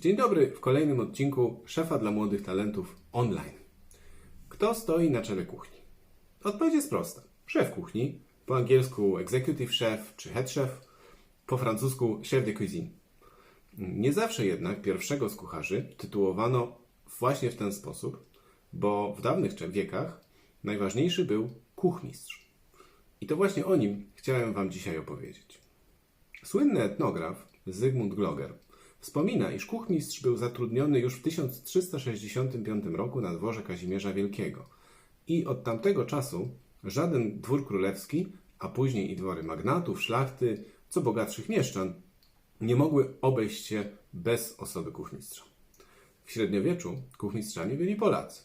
Dzień dobry w kolejnym odcinku Szefa dla Młodych Talentów online. Kto stoi na czele kuchni? Odpowiedź jest prosta. Szef kuchni, po angielsku executive chef czy head chef, po francusku chef de cuisine. Nie zawsze jednak pierwszego z kucharzy tytułowano właśnie w ten sposób, bo w dawnych wiekach najważniejszy był kuchmistrz. I to właśnie o nim chciałem Wam dzisiaj opowiedzieć. Słynny etnograf Zygmunt Gloger wspomina, iż kuchmistrz był zatrudniony już w 1365 roku na dworze Kazimierza Wielkiego i od tamtego czasu żaden dwór królewski, a później i dwory magnatów, szlachty, co bogatszych mieszczan, nie mogły obejść się bez osoby kuchmistrza. W średniowieczu kuchmistrzami byli Polacy.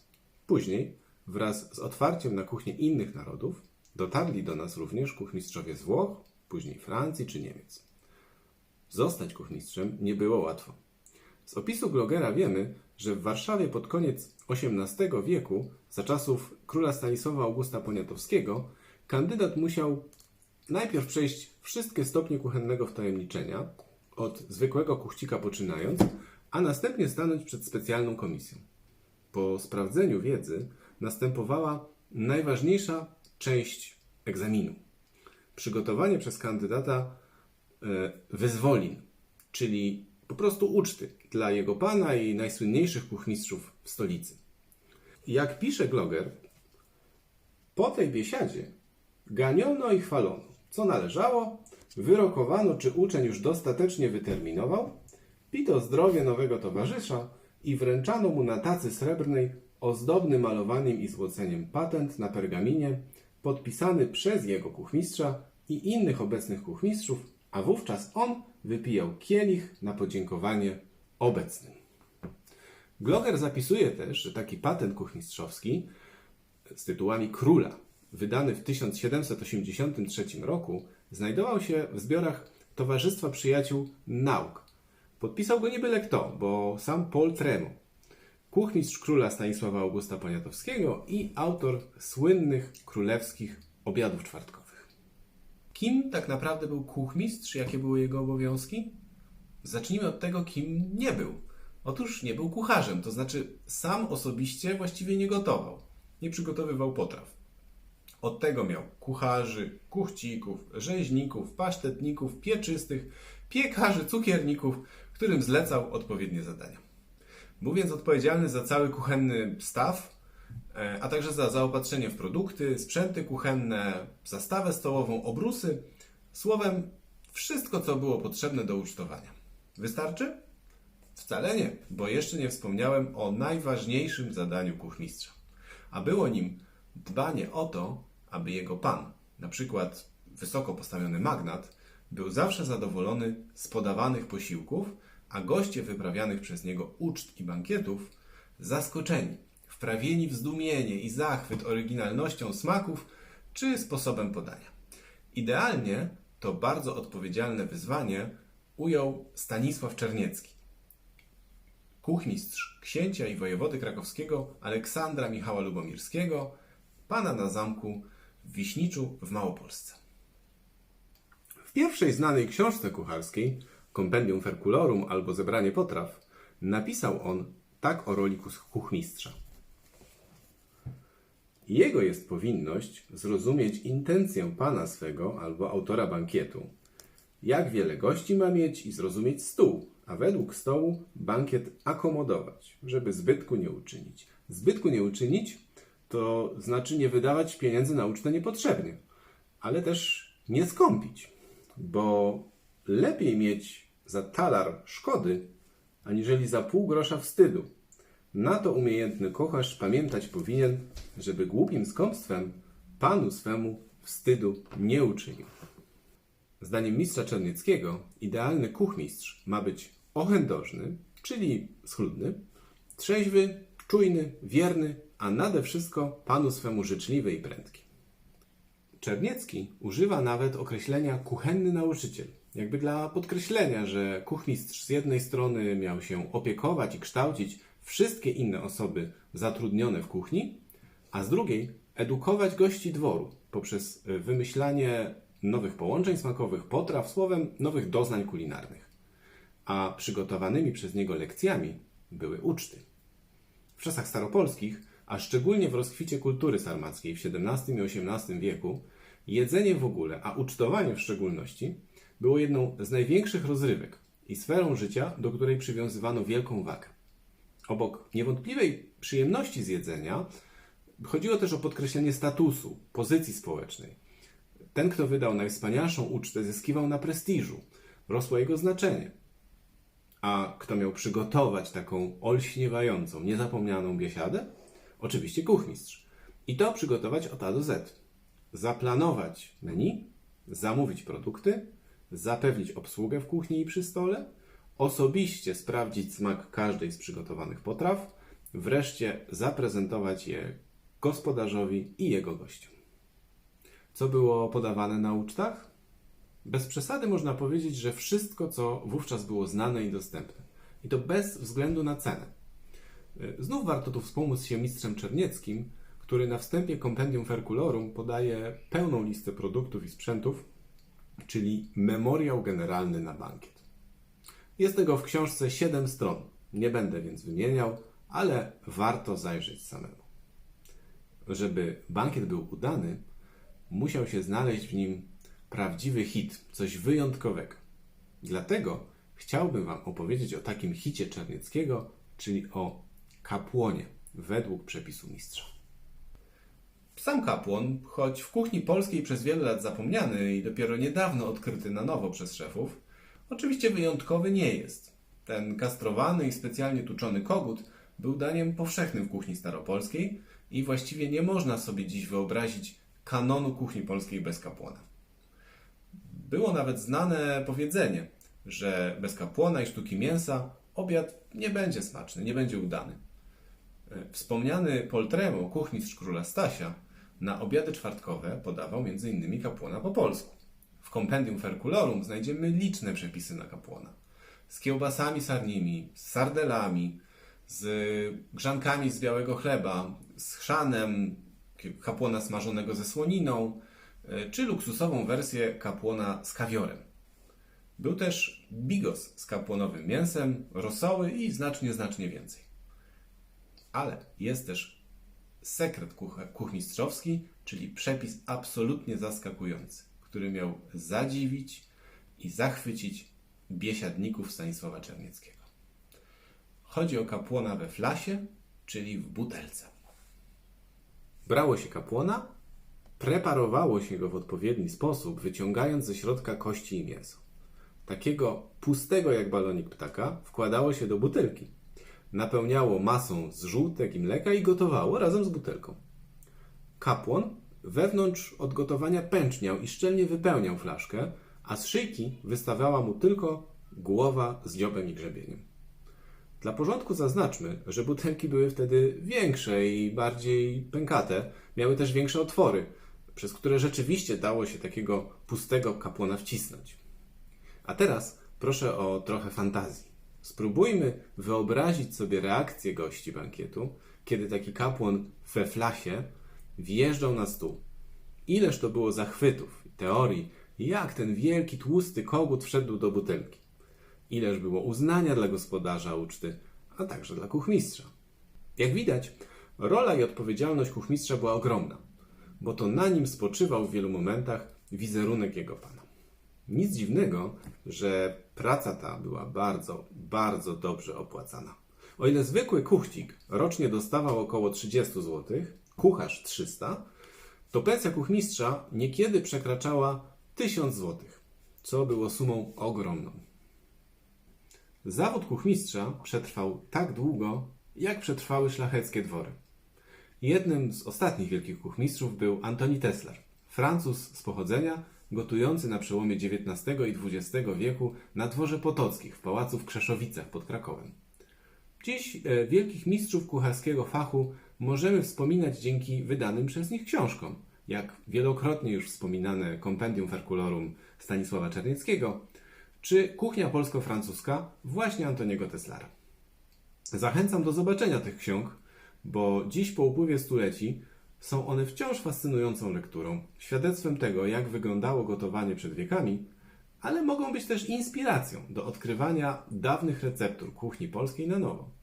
Później, wraz z otwarciem na kuchnię innych narodów, dotarli do nas również kuchmistrzowie z Włoch, później Francji czy Niemiec. Zostać kuchmistrzem nie było łatwo. Z opisu blogera wiemy, że w Warszawie pod koniec XVIII wieku, za czasów króla Stanisława Augusta Poniatowskiego, kandydat musiał najpierw przejść wszystkie stopnie kuchennego wtajemniczenia, od zwykłego kuchcika poczynając, a następnie stanąć przed specjalną komisją. Po sprawdzeniu wiedzy następowała najważniejsza część egzaminu. Przygotowanie przez kandydata e, wyzwolin, czyli po prostu uczty dla jego pana i najsłynniejszych kuchmistrzów w stolicy. Jak pisze Gloger, po tej biesiadzie ganiono i chwalono, co należało, wyrokowano, czy uczeń już dostatecznie wyterminował, pito zdrowie nowego towarzysza i wręczano mu na tacy srebrnej ozdobny malowaniem i złoceniem patent na pergaminie podpisany przez jego kuchmistrza i innych obecnych kuchmistrzów, a wówczas on wypijał kielich na podziękowanie obecnym. Gloger zapisuje też, że taki patent kuchmistrzowski z tytułami króla, wydany w 1783 roku, znajdował się w zbiorach Towarzystwa Przyjaciół Nauk. Podpisał go nie byle kto, bo sam Paul Tremo, kuchmistrz króla Stanisława Augusta Poniatowskiego i autor słynnych królewskich obiadów czwartkowych. Kim tak naprawdę był kuchmistrz? Jakie były jego obowiązki? Zacznijmy od tego, kim nie był. Otóż nie był kucharzem, to znaczy sam osobiście właściwie nie gotował, nie przygotowywał potraw. Od tego miał kucharzy, kuchcików, rzeźników, pasztetników, pieczystych, piekarzy, cukierników, którym zlecał odpowiednie zadania. Był więc odpowiedzialny za cały kuchenny staw, a także za zaopatrzenie w produkty, sprzęty kuchenne, zastawę stołową, obrusy, słowem wszystko, co było potrzebne do ucztowania. Wystarczy? Wcale nie, bo jeszcze nie wspomniałem o najważniejszym zadaniu kuchmistrza. A było nim dbanie o to, aby jego pan, na przykład wysoko postawiony magnat, był zawsze zadowolony z podawanych posiłków, a goście wyprawianych przez niego uczt i bankietów zaskoczeni, wprawieni w zdumienie i zachwyt oryginalnością smaków czy sposobem podania. Idealnie to bardzo odpowiedzialne wyzwanie ujął Stanisław Czerniecki, kuchmistrz księcia i wojewody krakowskiego Aleksandra Michała Lubomirskiego, pana na zamku w Wiśniczu w Małopolsce. W pierwszej znanej książce kucharskiej, Compendium Ferculorum albo Zebranie potraw, napisał on tak o roli kuchmistrza. Jego jest powinność zrozumieć intencję pana swego albo autora bankietu, jak wiele gości ma mieć i zrozumieć stół, a według stołu bankiet akomodować, żeby zbytku nie uczynić. Zbytku nie uczynić to znaczy nie wydawać pieniędzy na ucztę niepotrzebnie, ale też nie skąpić, bo lepiej mieć za talar szkody, aniżeli za pół grosza wstydu. Na to umiejętny kucharz pamiętać powinien, żeby głupim skąpstwem panu swemu wstydu nie uczynił. Zdaniem mistrza Czarnieckiego idealny kuchmistrz ma być ochędożny, czyli schludny, trzeźwy, czujny, wierny, a nade wszystko panu swemu życzliwy i prędki. Czerniecki używa nawet określenia kuchenny nauczyciel, jakby dla podkreślenia, że kuchmistrz z jednej strony miał się opiekować i kształcić wszystkie inne osoby zatrudnione w kuchni, a z drugiej edukować gości dworu poprzez wymyślanie nowych połączeń smakowych, potraw, słowem nowych doznań kulinarnych. a przygotowanymi przez niego lekcjami były uczty. W czasach staropolskich, a szczególnie w rozkwicie kultury sarmackiej w XVII i XVIII wieku, jedzenie w ogóle, a ucztowanie w szczególności, było jedną z największych rozrywek i sferą życia, do której przywiązywano wielką wagę. Obok niewątpliwej przyjemności z jedzenia, chodziło też o podkreślenie statusu, pozycji społecznej. Ten, kto wydał najwspanialszą ucztę, zyskiwał na prestiżu, rosło jego znaczenie. A kto miał przygotować taką olśniewającą, niezapomnianą biesiadę? Oczywiście kuchmistrz. I to przygotować od A do Z. Zaplanować menu, zamówić produkty, zapewnić obsługę w kuchni i przy stole, osobiście sprawdzić smak każdej z przygotowanych potraw, wreszcie zaprezentować je gospodarzowi i jego gościom. Co było podawane na ucztach? Bez przesady można powiedzieć, że wszystko, co wówczas było znane i dostępne. I to bez względu na cenę. Znów warto tu wspomóc się mistrzem Czernieckim, który na wstępie Compendium Ferculorum podaje pełną listę produktów i sprzętów, czyli memoriał generalny na bankiet. Jest tego w książce 7 stron. Nie będę więc wymieniał, ale warto zajrzeć samemu. Żeby bankiet był udany, musiał się znaleźć w nim prawdziwy hit, coś wyjątkowego. Dlatego chciałbym Wam opowiedzieć o takim hicie Czarnieckiego, czyli o kapłonie, według przepisu mistrza. Sam kapłon, choć w kuchni polskiej przez wiele lat zapomniany i dopiero niedawno odkryty na nowo przez szefów, oczywiście wyjątkowy nie jest. Ten kastrowany i specjalnie tuczony kogut był daniem powszechnym w kuchni staropolskiej i właściwie nie można sobie dziś wyobrazić kanonu kuchni polskiej bez kapłana. Było nawet znane powiedzenie, że bez kapłana i sztuki mięsa obiad nie będzie smaczny, nie będzie udany. Wspomniany Poltremo, kuchmistrz króla Stasia, na obiady czwartkowe podawał m.in. kapłana po polsku. W Compendium Ferculorum znajdziemy liczne przepisy na kapłana. Z kiełbasami sarnimi, z sardelami, z grzankami z białego chleba, z chrzanem, kapłana smażonego ze słoniną, czy luksusową wersję kapłana z kawiorem. Był też bigos z kapłonowym mięsem, rosoły i znacznie, znacznie więcej. Ale jest też sekret kuch- kuchmistrzowski, czyli przepis absolutnie zaskakujący, który miał zadziwić i zachwycić biesiadników Stanisława Czernieckiego. Chodzi o kapłona we flasie, czyli w butelce. Brało się kapłona, preparowało się go w odpowiedni sposób, wyciągając ze środka kości i mięso. Takiego pustego jak balonik ptaka wkładało się do butelki. Napełniało masą z żółtek i mleka i gotowało razem z butelką. Kapłon wewnątrz od gotowania pęczniał i szczelnie wypełniał flaszkę, a z szyjki wystawiała mu tylko głowa z dziobem i grzebieniem. Dla porządku zaznaczmy, że butelki były wtedy większe i bardziej pękate, miały też większe otwory, przez które rzeczywiście dało się takiego pustego kapłana wcisnąć. A teraz proszę o trochę fantazji. Spróbujmy wyobrazić sobie reakcję gości bankietu, kiedy taki kapłan we flasie wjeżdżał na stół. Ileż to było zachwytów i teorii, jak ten wielki, tłusty kogut wszedł do butelki. Ileż było uznania dla gospodarza uczty, a także dla kuchmistrza. Jak widać, rola i odpowiedzialność kuchmistrza była ogromna, bo to na nim spoczywał w wielu momentach wizerunek jego pana. Nic dziwnego, że praca ta była bardzo, bardzo dobrze opłacana. O ile zwykły kuchcik rocznie dostawał około 30 zł, kucharz 300, to pensja kuchmistrza niekiedy przekraczała 1000 zł, co było sumą ogromną. Zawód kuchmistrza przetrwał tak długo, jak przetrwały szlacheckie dwory. Jednym z ostatnich wielkich kuchmistrzów był Antoni Teslar, Francuz z pochodzenia, gotujący na przełomie XIX i XX wieku na dworze Potockich w pałacu w Krzeszowicach pod Krakowem. Dziś e, wielkich mistrzów kucharskiego fachu możemy wspominać dzięki wydanym przez nich książkom, jak wielokrotnie już wspominane Compendium Ferculorum Stanisława Czernieckiego, czy Kuchnia polsko-francuska właśnie Antoniego Teslara. Zachęcam do zobaczenia tych ksiąg, bo dziś po upływie stuleci są one wciąż fascynującą lekturą, świadectwem tego, jak wyglądało gotowanie przed wiekami, ale mogą być też inspiracją do odkrywania dawnych receptur kuchni polskiej na nowo.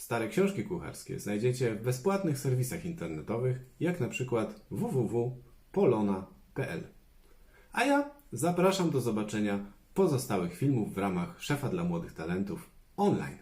Stare książki kucharskie znajdziecie w bezpłatnych serwisach internetowych, jak na przykład www.polona.pl. A ja zapraszam do zobaczenia pozostałych filmów w ramach Szefa dla Młodych Talentów online.